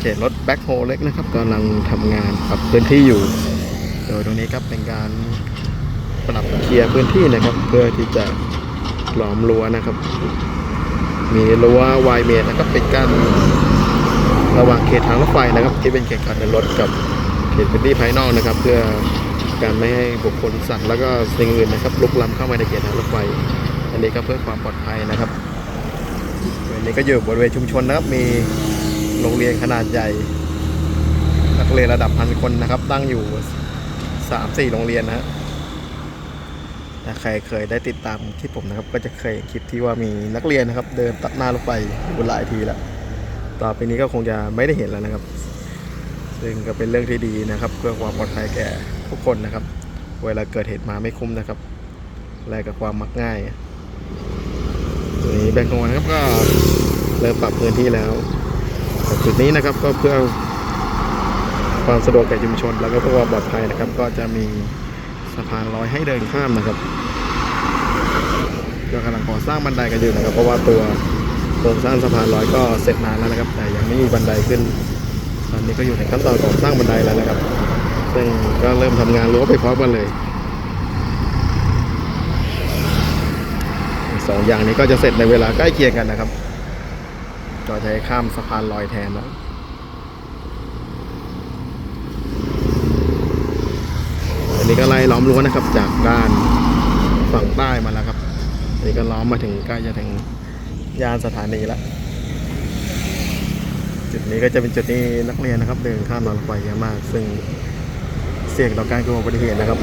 จะเห็นรถแบ็คโฮเล็กนะครับกำลังทำงานปรับพื้นที่อยู่ โดยตรงนี้ครับเป็นการปรับเคลียร์พื้นที่นะครับ เพื่อที่จะหลอมรั้วนะครับ มีรั้ววายเมตรนะครับเป็นกั้นระหว่างเขตทางรถไฟนะครับ ที่เป็นเขตการเดินรถกับเขตพื้นที่ภายนอกนะครับ เพื่อการไม่ให้บุคคลสัตว์แล้วก็สิ่งอื่นนะครับลุกล้ำเข้ามาในเขตทางรถไฟ อันนี้ก็เพื่อความปลอดภัยนะครับอันนี้ก็อยู่บริเวณชุมชนนะครับมี โรงเรียนขนาดใหญ่ นักเรียนระดับพันคนนะครับ ตั้งอยู่สามสี่โรงเรียนนะฮะใครเคยได้ติดตามคลิปผมนะครับ ก็จะเคยคลิปที่ว่ามีนักเรียนนะครับ เดินตัดหน้ารถไฟอยู่หลายทีแล้วต่อไปนี้ก็คงจะไม่ได้เห็นแล้วนะครับ ซึ่งก็เป็นเรื่องที่ดีนะครับ เพื่อความปลอดภัยแก่ทุกคนนะครับ เวลาเกิดเหตุมาไม่คุ้มนะครับแลกกับความมักง่ายตัวนี้แบงก์กงนะครับก็เริ่มปรับพื้นที่แล้ว จุดนี้นะครับก็เพื่อความสะดวกแก่ชุมชน แล้วก็เพื่อความปลอดภัยนะครับ ก็จะมีสะพานลอยให้เดินข้ามนะครับก็กำลังก่อสร้างบันไดกันอยู่นะครับ เพราะว่าตัวโครงสร้างสะพานลอยก็เสร็จนานแล้วนะครับ แต่ยังไม่มีบันไดขึ้น ตอนนี้ก็อยู่ในขั้นตอนก่อสร้างบันไดแล้วนะครับ ซึ่งก็เริ่มทำงานรั้วไปพร้อมกันเลยสองอย่างนี้ก็จะเสร็จในเวลาใกล้เคียงกันนะครับ ก็จะให้ข้ามสะพานลอยแทนนะอันนี้ก็ไล่ล้อมรั้วนะครับ จากด้านฝั่งใต้มาแล้วครับอันนี้ก็ล้อมมาถึงใกล้จะถึงยานสถานีแล้วจุดนี้ก็จะเป็นจุดที่นักเรียนนะครับ เดินข้ามรางรถไฟเยอะมาก ซึ่งเสี่ยงต่อการเกิดอุบัติเหตุนะครับ